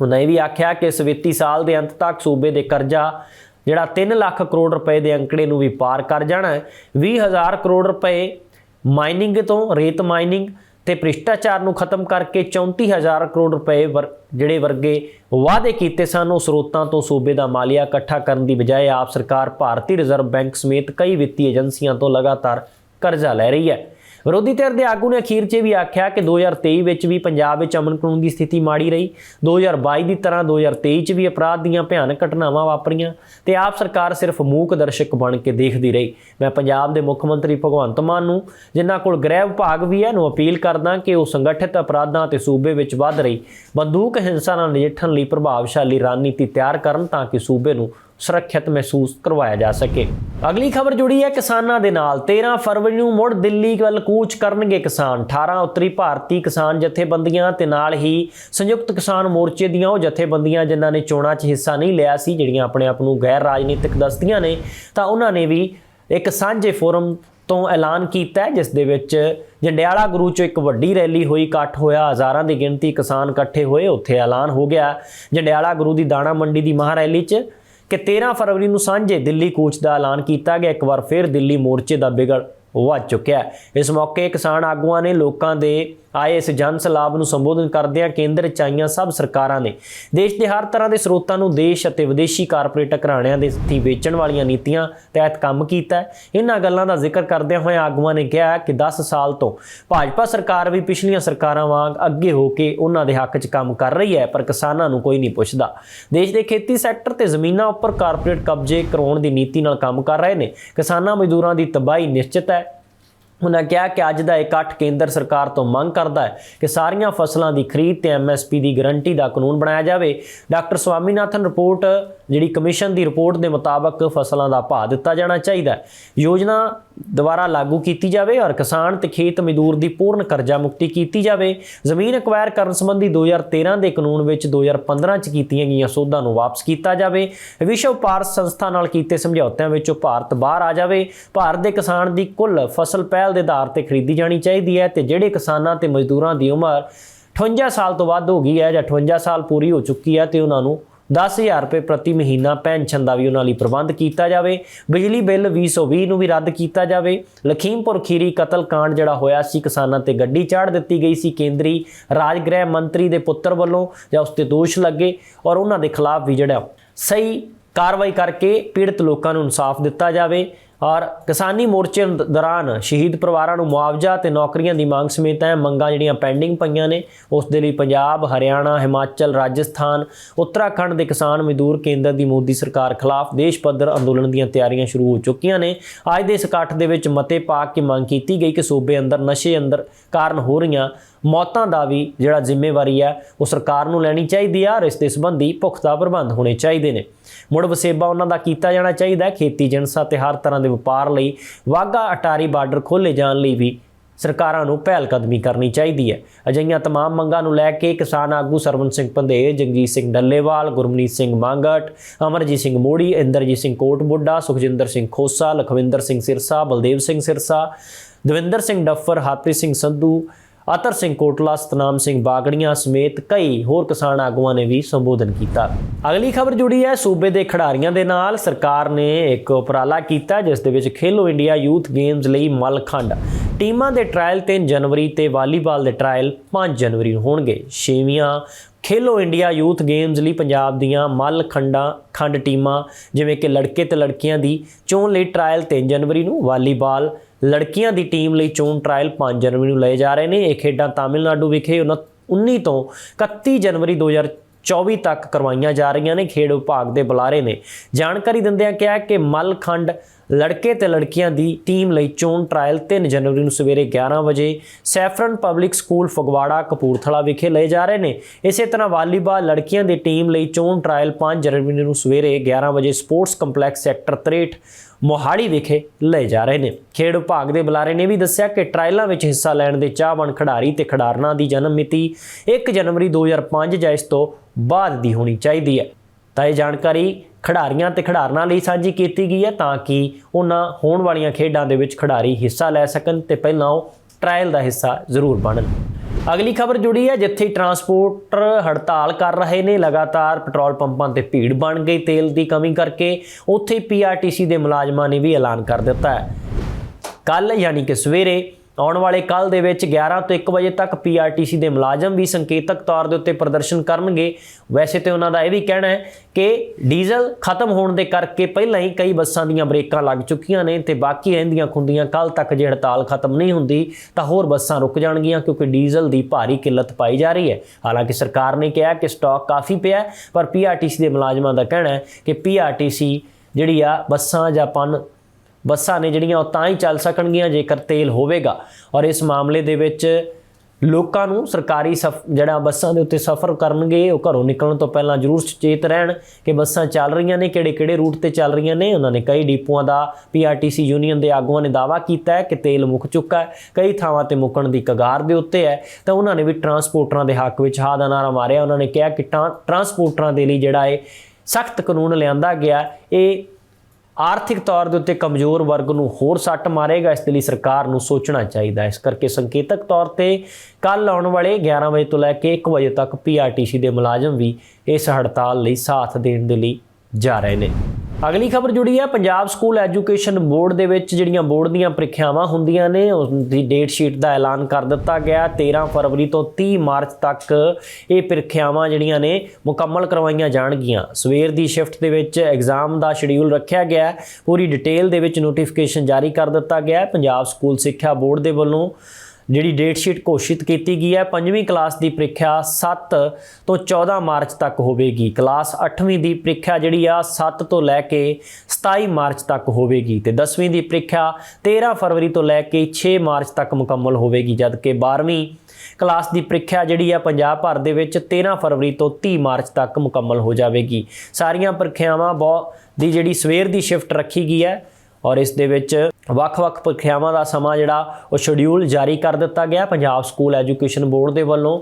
ਉਹਨਾਂ ਇਹ ਵੀ ਆਖਿਆ ਕਿ ਇਸ ਵਿੱਤੀ ਸਾਲ ਦੇ ਅੰਤ ਤੱਕ ਸੂਬੇ ਦੇ ਕਰਜ਼ਾ, ਜਿਹੜਾ 3 ਲੱਖ ਕਰੋੜ ਰੁਪਏ ਦੇ ਅੰਕੜੇ ਨੂੰ ਵੀ ਪਾਰ ਕਰ ਜਾਣਾ ਹੈ 20000 ਕਰੋੜ ਰੁਪਏ ਮਾਈਨਿੰਗ ਤੋਂ ਰੇਤ ਮਾਈਨਿੰਗ ਤੇ ਭ੍ਰਿਸ਼ਟਾਚਾਰ ਨੂੰ ਖਤਮ ਕਰਕੇ 34000 ਕਰੋੜ ਰੁਪਏ ਵਰ- ਜਿਹੜੇ ਵਰਗੇ ਵਾਅਦੇ ਕੀਤੇ ਸਨ, ਉਹ ਸਰੋਤਾਂ ਤੋਂ ਸੂਬੇ ਦਾ ਮਾਲੀਆ ਇਕੱਠਾ ਕਰਨ ਦੀ ਬਜਾਏ ਆਪ ਸਰਕਾਰ ਭਾਰਤੀ ਰਿਜ਼ਰਵ ਬੈਂਕ ਸਮੇਤ ਕਈ ਵਿੱਤੀ ਏਜੰਸੀਆਂ ਤੋਂ ਲਗਾਤਾਰ ਕਰਜ਼ਾ ਲੈ ਰਹੀ ਹੈ। ਵਿਰੋਧੀ ਧਿਰ ਦੇ ਆਗੂ ਨੇ ਅਖੀਰ 'ਚ ਇਹ ਵੀ ਆਖਿਆ ਕਿ 2023 ਵਿੱਚ ਵੀ ਪੰਜਾਬ ਵਿੱਚ ਅਮਨ ਕਾਨੂੰਨ ਦੀ ਸਥਿਤੀ ਮਾੜੀ ਰਹੀ। 2022 ਦੀ ਤਰ੍ਹਾਂ 2023 'ਚ ਵੀ ਅਪਰਾਧ ਦੀਆਂ ਭਿਆਨਕ ਘਟਨਾਵਾਂ ਵਾਪਰੀਆਂ ਤੇ ਆਪ ਸਰਕਾਰ ਸਿਰਫ ਮੂਕ ਦਰਸ਼ਕ ਬਣ ਕੇ ਦੇਖਦੀ ਰਹੀ। ਮੈਂ ਪੰਜਾਬ ਦੇ ਮੁੱਖ ਮੰਤਰੀ ਭਗਵੰਤ ਮਾਨ ਨੂੰ, ਜਿਨ੍ਹਾਂ ਕੋਲ ਗ੍ਰਹਿ ਵਿਭਾਗ ਵੀ ਹੈ, ਨੂੰ ਅਪੀਲ ਕਰਦਾ ਕਿ ਉਹ ਸੰਗਠਿਤ ਅਪਰਾਧਾਂ ਤੇ ਸੂਬੇ ਵਿੱਚ ਵੱਧ ਰਹੀ ਬੰਦੂਕ ਹਿੰਸਾ ਨਾਲ ਨਜਿੱਠਣ ਲਈ ਪ੍ਰਭਾਵਸ਼ਾਲੀ ਰਣਨੀਤੀ ਤਿਆਰ ਕਰਨ ਤਾਂ ਕਿ ਸੂਬੇ ਨੂੰ ਸੁਰੱਖਿਅਤ ਮਹਿਸੂਸ ਕਰਵਾਇਆ ਜਾ ਸਕੇ। ਅਗਲੀ ਖਬਰ ਜੁੜੀ ਹੈ ਕਿਸਾਨਾਂ ਦੇ ਨਾਲ। 13 ਫਰਵਰੀ ਨੂੰ ਮੁੜ ਦਿੱਲੀ ਵੱਲ ਕੂਚ ਕਰਨਗੇ ਕਿਸਾਨ। 18 ਉੱਤਰੀ ਭਾਰਤੀ ਕਿਸਾਨ ਜਥੇਬੰਦੀਆਂ ਤੇ ਨਾਲ ਹੀ ਸੰਯੁਕਤ ਕਿਸਾਨ ਮੋਰਚੇ ਦੀਆਂ ਉਹ ਜਥੇਬੰਦੀਆਂ ਜਿਨ੍ਹਾਂ ਨੇ ਚੋਣਾਂ 'ਚ ਹਿੱਸਾ ਨਹੀਂ ਲਿਆ ਸੀ, ਜਿਹੜੀਆਂ ਆਪਣੇ ਆਪ ਨੂੰ ਗੈਰ ਰਾਜਨੀਤਿਕ ਦੱਸਦੀਆਂ ਨੇ, ਤਾਂ ਉਹਨਾਂ ਨੇ ਵੀ ਇੱਕ ਸਾਂਝੇ ਫੋਰਮ ਤੋਂ ਐਲਾਨ ਕੀਤਾ ਜਿਸ ਦੇ ਵਿੱਚ ਜੰਡਿਆਲਾ ਗੁਰੂ ਚੋਂ ਇੱਕ ਵੱਡੀ ਰੈਲੀ ਹੋਈ, ਇਕੱਠ ਹੋਇਆ, ਹਜ਼ਾਰਾਂ ਦੀ ਗਿਣਤੀ ਕਿਸਾਨ ਇਕੱਠੇ ਹੋਏ, ਉੱਥੇ ਐਲਾਨ ਹੋ ਗਿਆ। ਜੰਡਿਆਲਾ ਗੁਰੂ ਦੀ ਦਾਣਾ ਮੰਡੀ ਦੀ ਮਹਾਰੈਲੀ 'ਚ ਕਿ 13 ਫਰਵਰੀ ਨੂੰ ਸਾਂਝੇ ਦਿੱਲੀ ਕੂਚ ਦਾ ਐਲਾਨ ਕੀਤਾ ਗਿਆ। ਇੱਕ ਵਾਰ ਫਿਰ ਦਿੱਲੀ ਮੋਰਚੇ ਦਾ ਵਿਗੜ ਵੱਜ ਚੁੱਕਿਆ ਇਸ ਮੌਕੇ ਕਿਸਾਨ ਆਗੂਆਂ ਨੇ ਲੋਕਾਂ ਦੇ ਆਏ ਇਸ ਜਨ ਸਲਾਬ ਨੂੰ ਸੰਬੋਧਨ ਕਰਦਿਆਂ ਕੇਂਦਰ ਚ ਆਈਆਂ ਸਭ ਸਰਕਾਰਾਂ ਨੇ ਦੇਸ਼ ਦੇ ਹਰ ਤਰ੍ਹਾਂ ਦੇ ਸਰੋਤਾਂ ਨੂੰ ਦੇਸ਼ ਅਤੇ ਵਿਦੇਸ਼ੀ ਕਾਰਪੋਰੇਟ ਘਰਾਣਿਆਂ ਦੇ ਹੱਥੀਂ ਵੇਚਣ ਵਾਲੀਆਂ ਨੀਤੀਆਂ ਤਹਿਤ ਕੰਮ ਕੀਤਾ ਇਹਨਾਂ ਗੱਲਾਂ ਦਾ ਜ਼ਿਕਰ ਕਰਦਿਆਂ ਹੋਇਆਂ ਆਗੂਆਂ ਨੇ ਕਿਹਾ ਕਿ 10 ਸਾਲ ਤੋਂ ਭਾਜਪਾ ਸਰਕਾਰ ਵੀ ਪਿਛਲੀਆਂ ਸਰਕਾਰਾਂ ਵਾਂਗ ਅੱਗੇ ਹੋ ਕੇ ਉਹਨਾਂ ਦੇ ਹੱਕ 'ਚ ਕੰਮ ਕਰ ਰਹੀ ਹੈ, ਪਰ ਕਿਸਾਨਾਂ ਨੂੰ ਕੋਈ ਨਹੀਂ ਪੁੱਛਦਾ। ਦੇਸ਼ ਦੇ ਖੇਤੀ ਸੈਕਟਰ ਤੇ ਜ਼ਮੀਨਾਂ ਉੱਪਰ ਕਾਰਪੋਰੇਟ ਕਬਜ਼ੇ ਕਰਾਉਣ ਦੀ ਨੀਤੀ ਨਾਲ ਕੰਮ ਕਰ ਰਹੇ ਨੇ। ਕਿਸਾਨਾਂ ਮਜ਼ਦੂਰਾਂ ਦੀ ਤਬਾਹੀ ਨਿਸ਼ਚਿਤ ਹੈ। ਉਹਨਾਂ ਕਿਹਾ ਕਿ ਅੱਜ ਦਾ ਇਕੱਠ ਕੇਂਦਰ ਸਰਕਾਰ ਤੋਂ ਮੰਗ ਕਰਦਾ ਹੈ ਕਿ ਸਾਰੀਆਂ ਫਸਲਾਂ ਦੀ ਖਰੀਦ ਤੇ ਐਮਐਸਪੀ ਦੀ ਗਾਰੰਟੀ ਦਾ ਕਾਨੂੰਨ ਬਣਾਇਆ ਜਾਵੇ। ਡਾਕਟਰ ਸਵਾਮੀਨਾਥਨ ਰਿਪੋਰਟ ਜਿਹੜੀ ਕਮਿਸ਼ਨ ਦੀ ਰਿਪੋਰਟ ਦੇ ਮੁਤਾਬਕ ਫਸਲਾਂ ਦਾ ਭਾਅ ਦਿੱਤਾ ਜਾਣਾ ਚਾਹੀਦਾ ਹੈ। ਯੋਜਨਾ ਦੁਬਾਰਾ ਲਾਗੂ ਕੀਤੀ ਜਾਵੇ ਔਰ ਕਿਸਾਨ ਤੇ ਖੇਤ ਮਜ਼ਦੂਰ ਦੀ ਪੂਰਨ ਕਰਜ਼ਾ ਮੁਕਤੀ ਕੀਤੀ ਜਾਵੇ। ਜ਼ਮੀਨ ਅਕਵਾਇਰ ਕਰਨ ਸੰਬੰਧੀ 2013 ਦੇ ਕਾਨੂੰਨ ਵਿੱਚ 2015 ਚ ਕੀਤੀਆਂ ਗਈਆਂ ਸੋਧਾਂ ਨੂੰ ਵਾਪਸ ਕੀਤਾ ਜਾਵੇ। ਵਿਸ਼ਵ ਪਾਰਸ ਸੰਸਥਾ ਨਾਲ ਕੀਤੇ ਸਮਝੌਤਿਆਂ ਵਿੱਚੋਂ ਭਾਰਤ ਬਾਹਰ ਆ ਜਾਵੇ। ਭਾਰਤ ਦੇ ਕਿਸਾਨ ਦੀ ਕੁੱਲ ਫਸਲ ਪਹਿਲ ਦੇ ਆਧਾਰ ਤੇ ਖਰੀਦੀ ਜਾਣੀ ਚਾਹੀਦੀ ਹੈ ਤੇ ਜਿਹੜੇ ਕਿਸਾਨਾਂ ਤੇ ਮਜ਼ਦੂਰਾਂ ਦੀ ਉਮਰ 58 ਸਾਲ ਤੋਂ ਵੱਧ ਹੋ ਗਈ ਹੈ ਜਾਂ 58 ਸਾਲ ਪੂਰੀ ਹੋ ਚੁੱਕੀ ਹੈ ਤੇ ਉਹਨਾਂ ਨੂੰ 10000 ਰੁਪਏ ਪ੍ਰਤੀ ਮਹੀਨਾ ਪੈਨਸ਼ਨ ਦਾ ਵੀ ਉਹਨਾਂ ਲਈ ਪ੍ਰਬੰਧ ਕੀਤਾ ਜਾਵੇ। ਬਿਜਲੀ ਬਿੱਲ 2020 ਨੂੰ ਵੀ ਰੱਦ ਕੀਤਾ ਜਾਵੇ। ਲਖੀਮਪੁਰ ਖੀਰੀ ਕਤਲ ਕਾਂਡ ਜਿਹੜਾ ਹੋਇਆ ਸੀ, ਕਿਸਾਨਾਂ ਤੇ ਗੱਡੀ ਚਾੜ ਦਿੱਤੀ ਗਈ ਸੀ। ਕੇਂਦਰੀ ਰਾਜ ਗ੍ਰਹਿ ਮੰਤਰੀ ਦੇ ਪੁੱਤਰ ਵੱਲੋਂ ਜਾਂ ਉਸ ਤੇ ਦੋਸ਼ ਲੱਗੇ ਔਰ ਉਹਨਾਂ ਦੇ ਖਿਲਾਫ ਵੀ ਜਿਹੜਾ ਸਹੀ ਕਾਰਵਾਈ ਕਰਕੇ ਪੀੜਤ ਲੋਕਾਂ ਨੂੰ ਇਨਸਾਫ ਦਿੱਤਾ ਜਾਵੇ। ਔਰ ਕਿਸਾਨੀ ਮੋਰਚੇ ਦੌਰਾਨ ਸ਼ਹੀਦ ਪਰਿਵਾਰਾਂ ਨੂੰ ਮੁਆਵਜ਼ਾ ਤੇ ਨੌਕਰੀਆਂ ਦੀ ਮੰਗ ਸਮੇਤ ਹੈ ਮੰਗਾਂ ਜਿਹੜੀਆਂ ਪੈਂਡਿੰਗ ਪਈਆਂ ਨੇ, ਉਸ ਦੇ ਲਈ ਪੰਜਾਬ, ਹਰਿਆਣਾ, ਹਿਮਾਚਲ, ਰਾਜਸਥਾਨ, ਉੱਤਰਾਖੰਡ ਦੇ ਕਿਸਾਨ ਮਜ਼ਦੂਰ ਕੇਂਦਰ ਦੀ ਮੋਦੀ ਸਰਕਾਰ ਖਿਲਾਫ ਦੇਸ਼ ਪੱਧਰ ਅੰਦੋਲਨ ਦੀਆਂ ਤਿਆਰੀਆਂ ਸ਼ੁਰੂ ਹੋ ਚੁੱਕੀਆਂ ਨੇ। ਅੱਜ ਦੇ ਇਸ ਇਕੱਠ ਦੇ ਵਿੱਚ ਮਤੇ ਪਾ ਕੇ ਮੰਗ ਕੀਤੀ ਗਈ ਕਿ ਸੂਬੇ ਅੰਦਰ ਨਸ਼ੇ ਅੰਦਰ ਕਾਰਨ ਹੋ ਰਹੀਆਂ ਮੌਤਾਂ ਦਾ ਵੀ ਜਿਹੜਾ ਜ਼ਿੰਮੇਵਾਰੀ ਹੈ ਉਹ ਸਰਕਾਰ ਨੂੰ ਲੈਣੀ ਚਾਹੀਦੀ ਹੈ ਔਰ ਇਸ ਦੇ ਸੰਬੰਧੀ ਪੁਖਤਾ ਪ੍ਰਬੰਧ ਹੋਣੇ ਚਾਹੀਦੇ ਨੇ ਮੁੜ ਵਸੇਬਾ ਉਹਨਾਂ ਦਾ ਕੀਤਾ ਜਾਣਾ ਚਾਹੀਦਾ ਹੈ ਖੇਤੀ ਜਨਸਾ ਤੇ ਹਰ ਤਰ੍ਹਾਂ ਦੇ ਵਪਾਰ ਲਈ ਵਾਗਾ ਅਟਾਰੀ ਬਾਰਡਰ ਖੋਲੇ ਜਾਣ ਲਈ ਵੀ ਸਰਕਾਰਾਂ ਨੂੰ ਪਹਿਲ ਕਦਮੀ ਕਰਨੀ ਚਾਹੀਦੀ ਹੈ ਅਜਿਹੀਆਂ तमाम ਮੰਗਾਂ ਨੂੰ ਲੈ ਕੇ ਕਿਸਾਨ ਆਗੂ ਸਰਵਨ ਸਿੰਘ ਪੰਧੇਰ ਜਗਜੀਤ ਸਿੰਘ ਡੱਲੇਵਾਲ ਗੁਰਮਨੀਤ ਸਿੰਘ ਮੰਗਟ ਅਮਰਜੀਤ ਸਿੰਘ ਮੋੜੀ ਇੰਦਰਜੀਤ ਸਿੰਘ ਕੋਟਬੁੱਡਾ ਸੁਖਜਿੰਦਰ ਸਿੰਘ ਖੋਸਾ ਲਖਵਿੰਦਰ ਸਿੰਘ ਸਿਰਸਾ ਬਲਦੇਵ ਸਿੰਘ ਸਿਰਸਾ ਦਵਿੰਦਰ ਸਿੰਘ ਡੱਫਰ ਹਰਪ੍ਰੀਤ ਸਿੰਘ ਸੰਧੂ ਅਤਰ ਸਿੰਘ ਕੋਟਲਾ, ਸਤਨਾਮ ਸਿੰਘ ਬਾਗੜੀਆਂ ਸਮੇਤ ਕਈ ਹੋਰ ਕਿਸਾਨ ਆਗੂਆਂ ਨੇ ਵੀ ਸੰਬੋਧਨ ਕੀਤਾ। ਅਗਲੀ ਖਬਰ ਜੁੜੀ ਹੈ ਸੂਬੇ ਦੇ ਖਿਡਾਰੀਆਂ ਦੇ ਨਾਲ। ਸਰਕਾਰ ਨੇ ਇੱਕ ਉਪਰਾਲਾ ਕੀਤਾ, ਜਿਸ ਦੇ ਵਿੱਚ ਖੇਲੋ ਇੰਡੀਆ ਯੂਥ ਗੇਮਸ ਲਈ ਮਲਖੰਡ। ਟੀਮਾਂ ਦੇ ਟ੍ਰਾਇਲ 3 ਜਨਵਰੀ ਤੇ ਵਾਲੀਬਾਲ ਦੇ ਟ੍ਰਾਇਲ 5 ਜਨਵਰੀ ਨੂੰ ਹੋਣਗੇ। ਛੇਵੀਆਂ ਖੇਲੋ ਇੰਡੀਆ ਯੂਥ ਗੇਮਸ ਲਈ ਪੰਜਾਬ ਦੀਆਂ ਮੱਲ ਖੰਡਾਂ ਖੰਡ ਟੀਮਾਂ, ਜਿਵੇਂ ਕਿ ਲੜਕੇ ਤੇ ਲੜਕੀਆਂ ਦੀ, ਚੋਣ ਲਈ ਟ੍ਰਾਇਲ 3 ਜਨਵਰੀ ਨੂੰ ਵਾਲੀਬਾਲ ਲੜਕੀਆਂ ਦੀ ਟੀਮ ਲਈ ਚੋਣ ਟ੍ਰਾਇਲ 5 ਜਨਵਰੀ ਨੂੰ ਲਏ ਜਾ ਰਹੇ ਨੇ। ਇਹ ਖੇਡਾਂ ਤਾਮਿਲਨਾਡੂ ਵਿਖੇ ਉਨ- 19 ਤੋਂ 31 ਜਨਵਰੀ 2024 ਤੱਕ ਕਰਵਾਈਆਂ ਜਾ ਰਹੀਆਂ ਨੇ। ਖੇਡ ਵਿਭਾਗ ਦੇ ਬੁਲਾਰੇ ਨੇ। ਜਾਣਕਾਰੀ ਦਿੰਦਿਆਂ ਕਿਹਾ ਕਿ ਮੱਲਖੰਡ ਲੜਕੇ ਤੇ ਲੜਕੀਆਂ ਦੀ ਟੀਮ ਲਈ ਚੋਣ ਟ੍ਰਾਇਲ 3 ਜਨਵਰੀ ਨੂੰ ਸਵੇਰੇ 11 ਵਜੇ saffron public school Phagwara Kapurthala ਵਿਖੇ ਲਏ ਜਾ ਰਹੇ ਨੇ। ਇਸੇ ਤਰ੍ਹਾਂ ਵਾਲੀਬਾਲ ਲੜਕੀਆਂ ਦੀ ਟੀਮ ਲਈ ਚੋਣ ਟ੍ਰਾਇਲ 5 ਜਨਵਰੀ ਨੂੰ ਸਵੇਰੇ 11 ਵਜੇ ਸਪੋਰਟਸ ਕੰਪਲੈਕਸ ਸੈਕਟਰ 63 ਮੋਹਾਲੀ ਵਿਖੇ ਲਏ ਜਾ ਰਹੇ ਨੇ। ਖੇਡ ਵਿਭਾਗ ਦੇ ਬੁਲਾਰੇ ਨੇ ਵੀ ਦੱਸਿਆ ਕਿ ਟ੍ਰਾਇਲਾਂ ਵਿੱਚ ਹਿੱਸਾ ਲੈਣ ਦੇ ਚਾਹਵਾਨ ਖਿਡਾਰੀ ਤੇ ਖਿਡਾਰਨਾਂ ਦੀ ਜਨਮ ਮਿਤੀ 1 ਜਨਵਰੀ 2005 ਜਾਂ ਇਸ ਤੋਂ ਬਾਅਦ ਦੀ ਹੋਣੀ ਚਾਹੀਦੀ ਹੈ। ਤਾਂ ਇਹ ਜਾਣਕਾਰੀ ਖਿਡਾਰੀਆਂ ਤੇ ਖਿਡਾਰਨਾਂ ਲਈ ਸਾਂਝੀ ਕੀਤੀ ਗਈ ਹੈ ਤਾਂ ਕਿ ਉਹਨਾਂ ਹੋਣ ਵਾਲੀਆਂ ਖੇਡਾਂ ਦੇ ਵਿੱਚ ਖਿਡਾਰੀ ਹਿੱਸਾ ਲੈ ਸਕਣ ਤੇ ਪਹਿਲਾਂ ਉਹ ਟ੍ਰਾਇਲ ਦਾ ਹਿੱਸਾ ਜ਼ਰੂਰ ਬਣਨ। ਅਗਲੀ ਖਬਰ ਜੁੜੀ ਹੈ ਜਿੱਥੇ ਟਰਾਂਸਪੋਰਟਰ ਹੜਤਾਲ ਕਰ ਰਹੇ ਨੇ। ਲਗਾਤਾਰ ਪੈਟਰੋਲ ਪੰਪਾਂ ਤੇ ਭੀੜ ਬਣ ਗਈ। ਤੇਲ ਦੀ ਕਮੀ ਕਰਕੇ ਉੱਥੇ ਪੀਆਰਟੀਸੀ ਦੇ ਮੁਲਾਜ਼ਮਾਂ ਨੇ ਵੀ ਐਲਾਨ ਕਰ ਦਿੱਤਾ ਹੈ। ਕੱਲ ਯਾਨੀ ਕਿ ਸਵੇਰੇ ਆਉਣ ਵਾਲੇ ਕੱਲ ਦੇ ਵਿੱਚ 11 ਤੋਂ 1 ਵਜੇ ਤੱਕ ਪੀਆਰਟੀਸੀ ਦੇ ਮੁਲਾਜ਼ਮ ਵੀ ਸੰਕੇਤਕ ਤੌਰ ਦੇ ਉੱਤੇ ਪ੍ਰਦਰਸ਼ਨ ਕਰਨਗੇ। ਵੈਸੇ ਤੇ ਉਹਨਾਂ ਦਾ ਇਹ ਵੀ ਕਹਿਣਾ ਹੈ ਕਿ ਡੀਜ਼ਲ ਖਤਮ ਹੋਣ ਦੇ ਕਰਕੇ ਪਹਿਲਾਂ ਹੀ ਕਈ ਬੱਸਾਂ ਦੀਆਂ ਬ੍ਰੇਕਾਂ ਲੱਗ ਚੁੱਕੀਆਂ ਨੇ ਤੇ ਬਾਕੀ ਰਹਿੰਦੀਆਂ ਖੁੰਦੀਆਂ ਕੱਲ ਤੱਕ ਜੇ ਹੜਤਾਲ ਖਤਮ ਨਹੀਂ ਹੁੰਦੀ ਤਾਂ ਹੋਰ ਬੱਸਾਂ ਰੁਕ ਜਾਣਗੀਆਂ ਕਿਉਂਕਿ ਡੀਜ਼ਲ ਦੀ ਭਾਰੀ ਕਿੱਲਤ ਪਾਈ ਜਾ ਰਹੀ ਹੈ। ਹਾਲਾਂਕਿ ਸਰਕਾਰ ਨੇ ਕਿਹਾ ਕਿ ਸਟਾਕ ਕਾਫੀ ਪਿਆ ਹੈ, ਪਰ ਪੀਆਰਟੀਸੀ ਦੇ ਮੁਲਾਜ਼ਮਾਂ ਦਾ ਕਹਿਣਾ ਹੈ ਕਿ ਪੀਆਰਟੀਸੀ ਜਿਹੜੀ ਆ ਬੱਸਾਂ ਜਾਂ ਪਨ ਬੱਸਾਂ ਨੇ ਜਿਹੜੀਆਂ ਉਹ ਤਾਂ ਹੀ ਚੱਲ ਸਕਣਗੀਆਂ ਜੇਕਰ ਤੇਲ ਹੋਵੇਗਾ। ਔਰ ਇਸ ਮਾਮਲੇ ਦੇ ਵਿੱਚ ਲੋਕਾਂ ਨੂੰ ਸਰਕਾਰੀ ਸਫ, ਜਿਹੜਾ ਬੱਸਾਂ ਦੇ ਉੱਤੇ ਸਫ਼ਰ ਕਰਨਗੇ, ਉਹ ਘਰੋਂ ਨਿਕਲਣ ਤੋਂ ਪਹਿਲਾਂ ਜ਼ਰੂਰ ਸੁਚੇਤ ਰਹਿਣ ਕਿ ਬੱਸਾਂ ਚੱਲ ਰਹੀਆਂ ਨੇ, ਕਿਹੜੇ-ਕਿਹੜੇ ਰੂਟ ਤੇ ਚੱਲ ਰਹੀਆਂ ਨੇ। ਉਹਨਾਂ ਨੇ ਕਈ ਡਿਪੂਆਂ ਦਾ ਪੀਆਰਟੀਸੀ ਯੂਨੀਅਨ ਦੇ ਆਗੂਆਂ ਨੇ ਦਾਅਵਾ ਕੀਤਾ ਹੈ ਕਿ ਤੇਲ ਮੁੱਕ ਚੁੱਕਾ ਹੈ। ਕਈ ਥਾਵਾਂ ਤੇ ਮੁੱਕਣ ਦੀ ਕਗਾਰ ਦੇ ਉੱਤੇ ਹੈ। ਤਾਂ ਉਹਨਾਂ ਨੇ ਵੀ ਟਰਾਂਸਪੋਰਟਰਾਂ ਦੇ ਹੱਕ ਵਿੱਚ ਹਾ ਦਾ ਨਾਰਾ ਮਾਰਿਆ। ਉਹਨਾਂ ਨੇ ਕਿਹਾ ਕਿ ਟਰਾਂ- ਟਰਾਂਸਪੋਰਟਰਾਂ ਦੇ ਲਈ ਜਿਹੜਾ ਹੈ ਸਖਤ ਕਾਨੂੰਨ ਲਿਆਂਦਾ ਗਿਆ, ਇਹ ਆਰਥਿਕ ਤੌਰ ਦੇ ਉੱਤੇ ਕਮਜ਼ੋਰ ਵਰਗ ਨੂੰ ਹੋਰ ਸੱਟ ਮਾਰੇਗਾ, ਇਸ ਦੇ ਲਈ ਸਰਕਾਰ ਨੂੰ ਸੋਚਣਾ ਚਾਹੀਦਾ ਇਸ ਕਰਕੇ ਸੰਕੇਤਕ ਤੌਰ ਤੇ ਕੱਲ ਆਉਣ ਵਾਲੇ 11 ਵਜੇ ਤੋਂ ਲੈ ਕੇ 1 ਵਜੇ ਤੱਕ ਪੀਆਰਟੀਸੀ ਦੇ ਮੁਲਾਜ਼ਮ ਵੀ ਇਸ ਹੜਤਾਲ ਲਈ ਸਾਥ ਦੇਣ ਦੇ ਲਈ ਜਾ ਰਹੇ ਨੇ। ਅਗਲੀ ਖਬਰ ਜੁੜੀ ਹੈ। ਪੰਜਾਬ ਸਕੂਲ ਐਜੂਕੇਸ਼ਨ ਬੋਰਡ ਦੇ ਵਿੱਚ ਜਿਹੜੀਆਂ ਬੋਰਡ ਦੀਆਂ ਪ੍ਰੀਖਿਆਵਾਂ ਹੁੰਦੀਆਂ ਨੇ, ਉਸ ਦੀ ਡੇਟ ਸ਼ੀਟ ਦਾ ਐਲਾਨ ਕਰ ਦਿੱਤਾ ਗਿਆ। 13 ਫਰਵਰੀ ਤੋਂ 30 ਮਾਰਚ ਤੱਕ ਇਹ ਪ੍ਰੀਖਿਆਵਾਂ ਜਿਹੜੀਆਂ ਨੇ, ਮੁਕੰਮਲ ਕਰਵਾਈਆਂ ਜਾਣਗੀਆਂ। ਸਵੇਰ ਦੀ ਸ਼ਿਫਟ ਦੇ ਵਿੱਚ ਐਗਜ਼ਾਮ ਦਾ ਸ਼ਡਿਊਲ ਰੱਖਿਆ ਗਿਆ ਪੂਰੀ ਡਿਟੇਲ ਦੇ ਵਿੱਚ ਨੋਟੀਫਿਕੇਸ਼ਨ ਜਾਰੀ ਕਰ ਦਿੱਤਾ ਗਿਆ ਪੰਜਾਬ ਸਕੂਲ ਸਿੱਖਿਆ ਬੋਰਡ ਦੇ ਵੱਲੋਂ ਜਿਹੜੀ ਡੇਟ ਸ਼ੀਟ ਘੋਸ਼ਿਤ ਕੀਤੀ ਗਈ ਹੈ, ਪੰਜਵੀਂ ਕਲਾਸ ਦੀ ਪ੍ਰੀਖਿਆ 7 ਤੋਂ 14 ਮਾਰਚ ਤੱਕ ਹੋਵੇਗੀ। ਕਲਾਸ 8ਵੀਂ ਦੀ ਪ੍ਰੀਖਿਆ ਜਿਹੜੀ ਆ 7 ਤੋਂ ਲੈ ਕੇ 27 ਮਾਰਚ ਤੱਕ ਹੋਵੇਗੀ ਤੇ 10ਵੀਂ ਦੀ ਪ੍ਰੀਖਿਆ 13 ਫਰਵਰੀ ਤੋਂ ਲੈ ਕੇ 6 ਮਾਰਚ ਤੱਕ ਮੁਕੰਮਲ ਹੋਵੇਗੀ, ਜਦਕਿ 12ਵੀਂ ਕਲਾਸ ਦੀ ਪ੍ਰੀਖਿਆ ਜਿਹੜੀ ਆ, ਪੰਜਾਬ ਭਰ ਦੇ ਵਿੱਚ 13 ਫਰਵਰੀ ਤੋਂ 30 ਮਾਰਚ ਤੱਕ ਮੁਕੰਮਲ ਹੋ ਜਾਵੇਗੀ। ਸਾਰੀਆਂ ਪ੍ਰੀਖਿਆਵਾਂ ਬਹੁਤ ਦੀ ਜਿਹੜੀ ਸਵੇਰ ਦੀ ਸ਼ਿਫਟ ਰੱਖੀ ਗਈ ਹੈ ਔਰ ਇਸ ਦੇ ਵਿੱਚ ਵੱਖ-ਵੱਖ ਪ੍ਰੀਖਿਆਵਾਂ ਦਾ ਸਮਾਂ ਜਿਹੜਾ ਉਹ ਸ਼ਡਿਊਲ ਜਾਰੀ ਕਰ ਦਿੱਤਾ ਗਿਆ ਪੰਜਾਬ ਸਕੂਲ ਐਜੂਕੇਸ਼ਨ ਬੋਰਡ ਦੇ ਵੱਲੋਂ।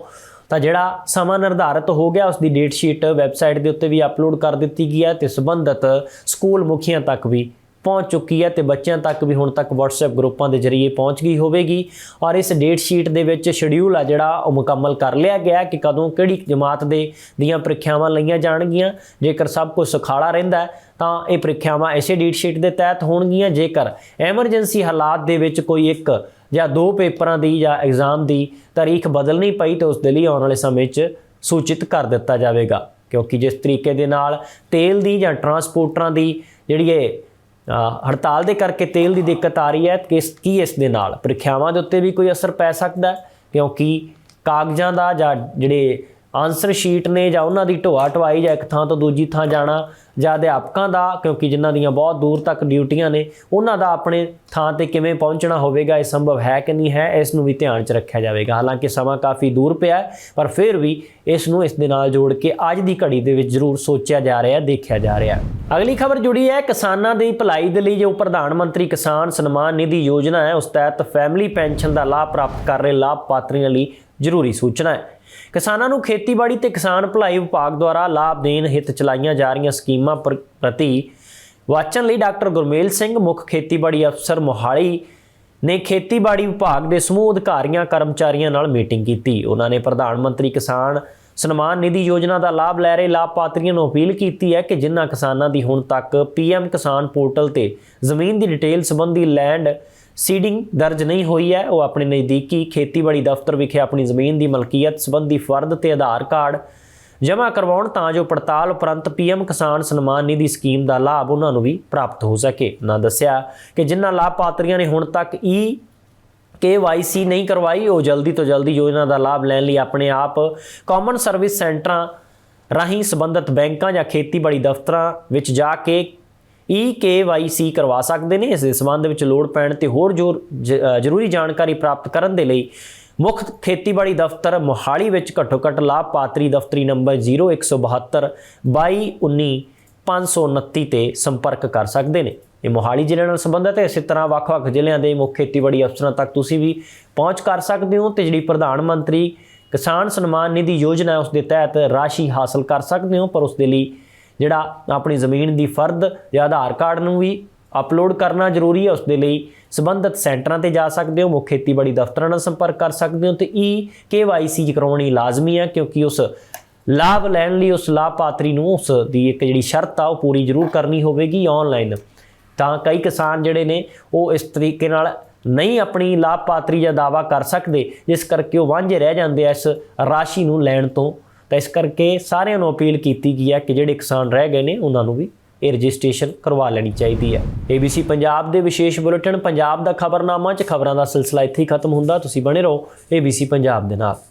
ਤਾਂ ਜਿਹੜਾ ਸਮਾਂ ਨਿਰਧਾਰਿਤ ਹੋ ਗਿਆ ਉਸ ਦੀ ਡੇਟ ਸ਼ੀਟ ਵੈਬਸਾਈਟ ਦੇ ਉੱਤੇ ਵੀ ਅਪਲੋਡ ਕਰ ਦਿੱਤੀ ਗਈ ਹੈ ਤੇ ਸੰਬੰਧਿਤ ਸਕੂਲ ਮੁਖੀਆਂ ਤੱਕ ਵੀ ਪਹੁੰਚ ਚੁੱਕੀ ਹੈ ਤੇ ਬੱਚਿਆਂ ਤੱਕ ਵੀ ਹੁਣ ਤੱਕ WhatsApp ਗਰੁੱਪਾਂ ਦੇ ਜ਼ਰੀਏ ਪਹੁੰਚ ਗਈ ਹੋਵੇਗੀ। ਔਰ ਇਸ ਡੇਟ ਸ਼ੀਟ ਦੇ ਵਿੱਚ ਸ਼ਡਿਊਲ ਆ ਜਿਹੜਾ ਉਹ ਮੁਕੰਮਲ ਕਰ ਲਿਆ ਗਿਆ ਕਿ ਕਦੋਂ ਕਿਹੜੀ ਜਮਾਤ ਦੇ ਦੀਆਂ ਪ੍ਰੀਖਿਆਵਾਂ ਲਈਆਂ ਜਾਣਗੀਆਂ। ਜੇਕਰ ਸਭ ਕੁਝ ਸੁਖਾਲਾ ਰਹਿੰਦਾ ਤਾਂ ਇਹ ਪ੍ਰੀਖਿਆਵਾਂ ਇਸੇ ਡੇਟ ਸ਼ੀਟ ਦੇ ਤਹਿਤ ਹੋਣਗੀਆਂ। ਜੇਕਰ ਐਮਰਜੈਂਸੀ ਹਾਲਾਤ ਦੇ ਵਿੱਚ ਕੋਈ ਇੱਕ ਜਾਂ ਦੋ ਪੇਪਰਾਂ ਦੀ ਜਾਂ ਐਗਜ਼ਾਮ ਦੀ ਤਾਰੀਖ ਬਦਲਣੀ ਪਈ, ਤਾਂ ਉਸ ਦੇ ਲਈ ਆਉਣ ਵਾਲੇ ਸਮੇਂ 'ਚ ਸੂਚਿਤ ਕਰ ਦਿੱਤਾ ਜਾਵੇਗਾ। ਕਿਉਂਕਿ ਜਿਸ ਤਰੀਕੇ ਦੇ ਨਾਲ ਤੇਲ ਦੀ ਜਾਂ ਟਰਾਂਸਪੋਰਟਰਾਂ ਦੀ ਜਿਹੜੀ ਇਹ ਹੜਤਾਲ ਦੇ ਕਰਕੇ ਤੇਲ ਦੀ ਦਿੱਕਤ ਆ ਰਹੀ ਹੈ ਕਿਸ ਕੀ ਇਸ ਦੇ ਨਾਲ? ਪ੍ਰੀਖਿਆਵਾਂ ਦੇ ਉੱਤੇ ਵੀ ਕੋਈ ਅਸਰ ਪੈ ਸਕਦਾ ਕਿਉਂਕਿ ਕਾਗਜ਼ਾਂ ਦਾ ਜਾਂ ਜਿਹੜੇ ਆਨਸਰ ਸ਼ੀਟ ਨੇ ਜਾਂ ਉਹਨਾਂ ਦੀ ਢੋਆ ਢਵਾਈ ਜਾਂ ਇੱਕ ਥਾਂ ਤੋਂ ਦੂਜੀ ਥਾਂ ਜਾਣਾ ਜਾਂ ਅਧਿਆਪਕਾਂ ਦਾ, ਕਿਉਂਕਿ ਜਿਨ੍ਹਾਂ ਦੀਆਂ ਬਹੁਤ ਦੂਰ ਤੱਕ ਡਿਊਟੀਆਂ ਨੇ, ਉਹਨਾਂ ਦਾ ਆਪਣੇ ਥਾਂ ਤੇ ਕਿਵੇਂ ਪਹੁੰਚਣਾ ਹੋਵੇਗਾ, ਇਹ ਸੰਭਵ ਹੈ ਕਿ ਨਹੀਂ ਹੈ, ਇਸ ਨੂੰ ਵੀ ਧਿਆਨ 'ਚ ਰੱਖਿਆ ਜਾਵੇਗਾ। ਹਾਲਾਂਕਿ ਸਮਾਂ ਕਾਫੀ ਦੂਰ ਪਿਆ ਪਰ ਫਿਰ ਵੀ ਇਸ ਨੂੰ ਇਸ ਦੇ ਨਾਲ ਜੋੜ ਕੇ ਅੱਜ ਦੀ ਘੜੀ ਦੇ ਵਿੱਚ ਜ਼ਰੂਰ ਸੋਚਿਆ ਜਾ ਰਿਹਾ ਦੇਖਿਆ ਜਾ ਰਿਹਾ ਅਗਲੀ ਖਬਰ ਜੁੜੀ ਹੈ, ਕਿਸਾਨਾਂ ਦੀ ਭਲਾਈ ਦੇ ਲਈ ਜੋ ਪ੍ਰਧਾਨ ਮੰਤਰੀ ਕਿਸਾਨ ਸਨਮਾਨ ਨਿਧੀ ਯੋਜਨਾ ਹੈ, ਉਸ ਤਹਿਤ ਫੈਮਿਲੀ ਪੈਨਸ਼ਨ ਦਾ ਲਾਭ ਪ੍ਰਾਪਤ ਕਰ ਰਹੇ ਲਾਭਪਾਤਰੀਆਂ ਲਈ ਜ਼ਰੂਰੀ ਸੂਚਨਾ ਹੈ। ਕਿਸਾਨਾਂ ਨੂੰ ਖੇਤੀਬਾੜੀ ਤੇ ਕਿਸਾਨ ਭਲਾਈ ਵਿਭਾਗ ਦੁਆਰਾ ਲਾਭ ਦੇਣ ਹਿੱਤ ਚਲਾਈਆਂ ਜਾ ਰਹੀਆਂ ਸਕੀਮਾਂ ਪ੍ਰ- ਪ੍ਰਤੀ ਵਾਚਨ ਲਈ ਡਾਕਟਰ ਗੁਰਮੇਲ ਸਿੰਘ, ਮੁੱਖ ਖੇਤੀਬਾੜੀ ਅਫਸਰ ਮੋਹਾਲੀ ਨੇ ਖੇਤੀਬਾੜੀ ਵਿਭਾਗ ਦੇ ਸਮੂਹ ਅਧਿਕਾਰੀਆਂ, ਕਰਮਚਾਰੀਆਂ ਨਾਲ ਮੀਟਿੰਗ ਕੀਤੀ। ਉਹਨਾਂ ਨੇ ਪ੍ਰਧਾਨ ਮੰਤਰੀ ਕਿਸਾਨ ਸਨਮਾਨ ਨਿਧੀ ਯੋਜਨਾ ਦਾ ਲਾਭ ਲੈ ਰਹੇ ਲਾਭਪਾਤਰੀਆਂ ਨੂੰ ਅਪੀਲ ਕੀਤੀ ਹੈ ਕਿ ਜਿਨ੍ਹਾਂ ਕਿਸਾਨਾਂ ਦੀ ਹੁਣ ਤੱਕ ਪੀਐਮ ਕਿਸਾਨ ਪੋਰਟਲ ਤੇ ਜ਼ਮੀਨ ਦੀ ਡਿਟੇਲ ਸੰਬੰਧੀ ਲੈਂਡ ਸੀਡਿੰਗ ਦਰਜ ਨਹੀਂ ਹੋਈ ਹੈ। ਉਹ ਆਪਣੇ ਨਜ਼ਦੀਕੀ ਖੇਤੀਬਾੜੀ ਦਫ਼ਤਰ ਵਿਖੇ ਆਪਣੀ ਜ਼ਮੀਨ ਦੀ ਮਲਕੀਅਤ ਸੰਬੰਧੀ ਫਰਦ ਤੇ ਆਧਾਰ ਕਾਰਡ ਜਮ੍ਹਾਂ ਕਰਵਾਉਣ ਤਾਂ ਜੋ ਪੜਤਾਲ ਉਪਰੰਤ ਪੀਐਮ ਕਿਸਾਨ ਸਨਮਾਨ ਨਿਧੀ ਸਕੀਮ ਦਾ ਲਾਭ ਉਹਨਾਂ ਨੂੰ ਵੀ ਪ੍ਰਾਪਤ ਹੋ ਸਕੇ। ਨਾ ਦੱਸਿਆ ਕਿ ਜਿਨ੍ਹਾਂ ਲਾਭਪਾਤਰੀਆਂ ਨੇ ਹੁਣ ਤੱਕ ਈ KYC ਨਹੀਂ ਕਰਵਾਈ, ਉਹ ਜਲਦੀ ਤੋਂ ਜਲਦੀ ਯੋਜਨਾ ਦਾ ਲਾਭ ਲੈਣ ਲਈ ਆਪਣੇ ਆਪ ਕਾਮਨ ਸਰਵਿਸ ਸੈਂਟਰਾਂ ਰਾਹੀਂ ਸੰਬੰਧਿਤ ਬੈਂਕਾਂ ਜਾਂ ਖੇਤੀਬਾੜੀ ਦਫ਼ਤਰਾਂ ਵਿੱਚ ਜਾ ਕੇ ਈ KYC ਕਰਵਾ ਸਕਦੇ ਨੇ। ਇਸ ਦੇ ਸੰਬੰਧ ਵਿੱਚ ਲੋੜ ਪੈਣ ਤੇ ਹੋਰ ਜੋ ਜ- ਜ਼ਰੂਰੀ ਜਾਣਕਾਰੀ ਪ੍ਰਾਪਤ ਕਰਨ ਦੇ ਲਈ ਮੁੱਖ ਖੇਤੀਬਾੜੀ ਦਫ਼ਤਰ ਮੋਹਾਲੀ ਵਿੱਚ ਘੱਟੋ-ਘੱਟ ਲਾਭਪਾਤਰੀ ਦਫ਼ਤਰੀ ਨੰਬਰ 0172 2219 529 ਤੇ ਸੰਪਰਕ ਕਰ ਸਕਦੇ ਨੇ। ਇਹ ਮੋਹਾਲੀ ਜ਼ਿਲ੍ਹੇ ਨਾਲ ਸੰਬੰਧਿਤ ਹੈ। ਇਸੇ ਤਰ੍ਹਾਂ ਵੱਖ-ਵੱਖ ਜ਼ਿਲ੍ਹਿਆਂ ਦੇ ਮੁੱਖ ਖੇਤੀਬਾੜੀ ਅਫਸਰਾਂ ਤੱਕ ਤੁਸੀਂ ਵੀ ਪਹੁੰਚ ਕਰ ਸਕਦੇ ਹੋ ਤੇ ਜਿਹੜੀ ਪ੍ਰਧਾਨ ਮੰਤਰੀ ਕਿਸਾਨ ਸਨਮਾਨ ਨਿਧੀ ਯੋਜਨਾ ਉਸ ਦੇ ਤਹਿਤ ਰਾਸ਼ੀ ਹਾਸਲ ਕਰ ਸਕਦੇ ਹੋ, ਪਰ ਉਸ ਦੇ ਲਈ ਜਿਹੜਾ ਆਪਣੀ ਜ਼ਮੀਨ ਦੀ ਫਰਦ ਜਾਂ ਆਧਾਰ ਕਾਰਡ ਨੂੰ ਵੀ ਅਪਲੋਡ ਕਰਨਾ ਜ਼ਰੂਰੀ ਹੈ ਉਸ ਦੇ ਲਈ ਸੰਬੰਧਿਤ ਸੈਂਟਰਾਂ ਤੇ ਜਾ ਸਕਦੇ ਹੋ, ਮੁੱਖ ਖੇਤੀਬਾੜੀ ਦਫ਼ਤਰਾਂ ਨਾਲ ਸੰਪਰਕ ਕਰ ਸਕਦੇ ਹੋ ਤੇ ਈ KYC ਕਰਾਉਣੀ ਲਾਜ਼ਮੀ ਹੈ ਕਿਉਂਕਿ ਉਸ ਲਾਭ ਲੈਣ ਲਈ, ਉਸ ਲਾਭਪਾਤਰੀ ਨੂੰ ਉਸ ਦੀ ਇੱਕ ਜਿਹੜੀ ਸ਼ਰਤ ਆ, ਉਹ ਪੂਰੀ ਜ਼ਰੂਰ ਕਰਨੀ ਹੋਵੇਗੀ ਆਨਲਾਈਨ ਤਾਂ ਕਈ ਕਿਸਾਨ ਜਿਹੜੇ ਨੇ, ਉਹ ਇਸ ਤਰੀਕੇ ਨਾਲ ਨਹੀਂ ਆਪਣੀ ਲਾਭਪਾਤਰੀ ਜਾਂ ਦਾਵਾ ਕਰ ਸਕਦੇ, ਜਿਸ ਕਰਕੇ ਉਹ ਵਾਂਝੇ ਰਹਿ ਜਾਂਦੇ ਆ ਇਸ ਰਾਸ਼ੀ ਨੂੰ ਲੈਣ ਤੋਂ। ਤਾਂ ਇਸ ਕਰਕੇ ਸਾਰਿਆਂ ਨੂੰ ਅਪੀਲ ਕੀਤੀ ਗਈ ਹੈ ਕਿ ਜਿਹੜੇ ਕਿਸਾਨ ਰਹਿ ਗਏ ਨੇ, ਉਹਨਾਂ ਨੂੰ ਵੀ ਇਹ ਰਜਿਸਟ੍ਰੇਸ਼ਨ ਕਰਵਾ ਲੈਣੀ ਚਾਹੀਦੀ ਹੈ। ABC ਪੰਜਾਬ ਦੇ ਵਿਸ਼ੇਸ਼ ਬੁਲੇਟਿਨ, ਪੰਜਾਬ ਦਾ ਖਬਰਨਾਮਾ 'ਚ ਖਬਰਾਂ ਦਾ ਸਿਲਸਿਲਾ ਇੱਥੇ ਹੀ ਖਤਮ ਹੁੰਦਾ। ਤੁਸੀਂ ਬਣੇ ਰਹੋ ABC ਪੰਜਾਬ ਦੇ ਨਾਲ।